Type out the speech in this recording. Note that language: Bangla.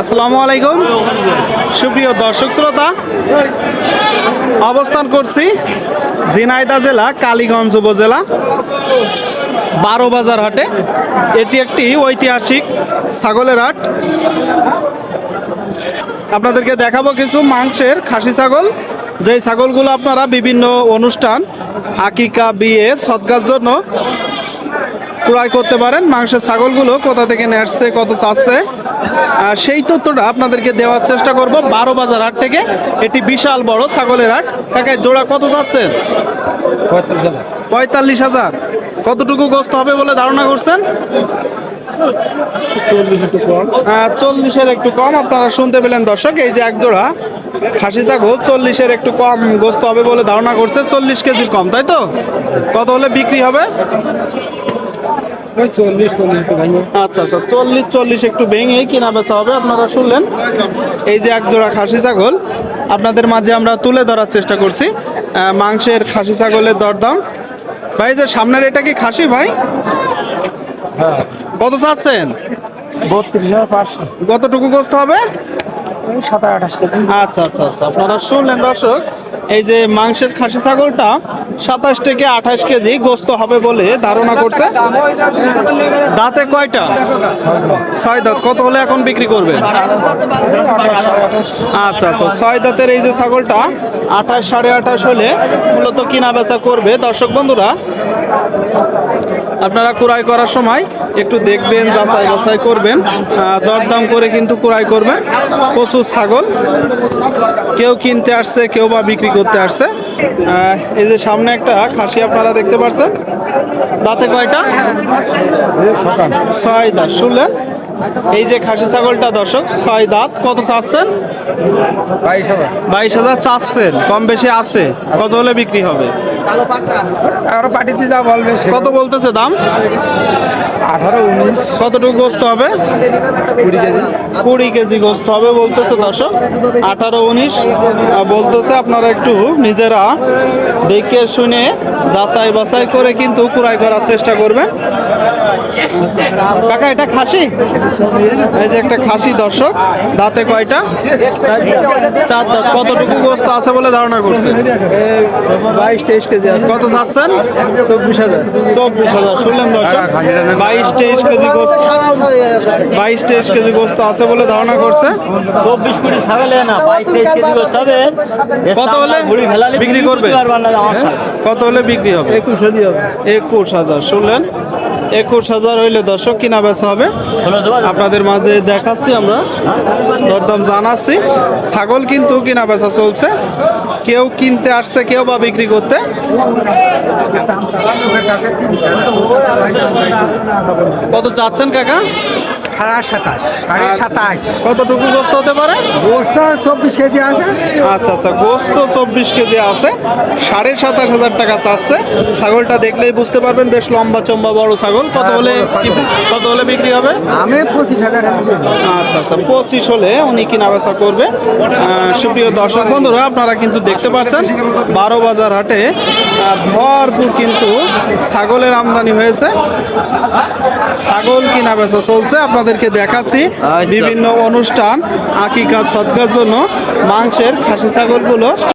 আসসালামু আলাইকুম। সুপ্রিয় দর্শক শ্রোতা, অবস্থান করছি ঝিনাইদা জেলা, কালীগঞ্জ উপজেলা বারো বাজার হাটে। এটি একটি ঐতিহাসিক ছাগলের হাট। আপনাদেরকে দেখাবো কিছু মাংসের খাসি ছাগল। যেই ছাগলগুলো আপনারা বিভিন্ন অনুষ্ঠান, আকিকা, বিয়ে, সৎকার জন্য ক্রয় করতে পারেন। মাংসের ছাগলগুলো কোথা থেকে আসছে কত চাচ্ছে সেই তথ্যটা আপনাদেরকে দেওয়ার চেষ্টা করব। বারো বাজার হাট থেকে এটি বিশাল বড় ছাগলের হাট। কাকা জোড়া কত চাচ্ছেন? পঁয়তাল্লিশ হাজার। কতটুকু গোস্ত হবে বলে ধারণা করছেন? আহ, চল্লিশের একটু কম। আপনারা শুনতে পেলেন দর্শক এই যে এক জোড়া খাসি ছাগল চল্লিশের একটু কম গোস্ত হবে বলে ধারণা করছে। চল্লিশ কেজির কম তাই তো? কত হলে বিক্রি হবে? আচ্ছা আচ্ছা চল্লিশ চল্লিশ একটু ভেঙে কিনা বেচা হবে আপনারা শুনলেন। এই যে এক জোড়া খাসি ছাগল আপনাদের মাঝে আমরা তুলে ধরার চেষ্টা করছি। মাংসের খাসি ছাগলের দরদাম। ভাই যে সামনের এটা কি খাসি ভাই? কত চাচ্ছেন? বত্রিশ হাজার পাঁচশো। কতটুকু গোস্ত হবে? আচ্ছা আচ্ছা আচ্ছা। আপনারা দর্শক, এই যে মাংসের খাসি ছাগলটা সাতাশ থেকে আঠাশ কেজি গোস্ত হবে বলে ধারণা করছে। দাঁতে কয়টা? ছয় দাঁত। কত হলে এখন বিক্রি করবে? আচ্ছা আচ্ছা। ছয় দাঁতের এই যে ছাগলটা আঠাশ, সাড়ে আঠাশ হলে মূলত কিনা করবে। দর্শক বন্ধুরা আপনারা ক্রয় করার সময় একটু দেখবেন যাচাই বাছাই করবেন। দরদাম করে কিন্তু ক্রয় করবেন। প্রচুর ছাগল। কেউ কিনতে আসছে কেউ বা বিক্রি করতে আসছে। এই যে সামনে একটা খাসি আপনারা দেখতে পাচ্ছেন দাঁতে কয়টা? ছয় দাঁত। শুনলেন? এই যে খাসি ছাগলটা দর্শক ছয় দাঁত কত চাচ্ছেন? বাইশ হাজার চাচ্ছেন কম বেশি আছে কত হলে বিক্রি হবে? যা বলবে কত বলতেছে দাম? আঠারো উনিশ। কতটুকু গোস্ত হবে? কুড়ি কেজি। গোস্ত হবে বলতেছে দর্শক। আঠারো উনিশ বলতেছে আপনারা একটু নিজেরা দেখে শুনে যাচাই বাছাই করে কিন্তু ক্রয় করার চেষ্টা করবেন। কাকা এটা খাসি? এই যে একটা খাসি দর্শক দাঁতে কয়টা? চার দাঁত। কতটুকু গোস্ত আছে বলে ধারণা করছেন বাইশ তেইশ কেজি কত চাচ্ছেন? চব্বিশ হাজার। চব্বিশ হাজার শুনলেন দর্শক? বাইশ তেইশ কেজি গোস্ত বাইশ তেইশ কেজি গোস্ত আছে বলে ধারণা করছে? চব্বিশ কোটি ছাগলে না বাইশ তেইশ কেজি করতে হবে। কত হলে বিক্রি করবে? কত হলে বিক্রি হবে? একুশ হবে। একুশ হাজার শুনলেন? একুশ হাজার হইলে দর্শক কিনা বেচা হবে। আপনাদের মাঝে দেখাচ্ছি আমরা, দরদাম জানাচ্ছি। ছাগল কিন্তু কিনা বেচা চলছে। কেউ কিনতে আসছে, কেউ বা বিক্রি করতে। কত চাচ্ছেন কাকা? সাড়ে সাতাশ সাড়ে সাতাশ। কতটুকু গোস্ত হতে পারে? বস্তা চব্বিশ কেজি আছে। আচ্ছা আচ্ছা গোস্ত চব্বিশ কেজি আছে। সাড়ে সাতাশ হাজার টাকা চাচ্ছে। ছাগলটা দেখলেই বুঝতে পারবেন বেশ লম্বা চম্বা বড় ছাগল। কত হ্যাঁ, হলে কত হলে বিক্রি হবে? আমি পঁচিশ হাজার আচ্ছা আচ্ছা পঁচিশ হলে উনি কিনা বেচা করবে সুপ্রিয় দর্শক বন্ধুরা আপনারা কিন্তু দেখতে পাচ্ছেন বারো বাজার হাটে ভরপুর কিন্তু ছাগলের আমদানি হয়েছে। ছাগল কিনা বেচা চলছে আপনাদেরকে দেখাচ্ছি বিভিন্ন অনুষ্ঠান আকিকা সৎকার জন্য মাংসের খাসি ছাগলগুলো।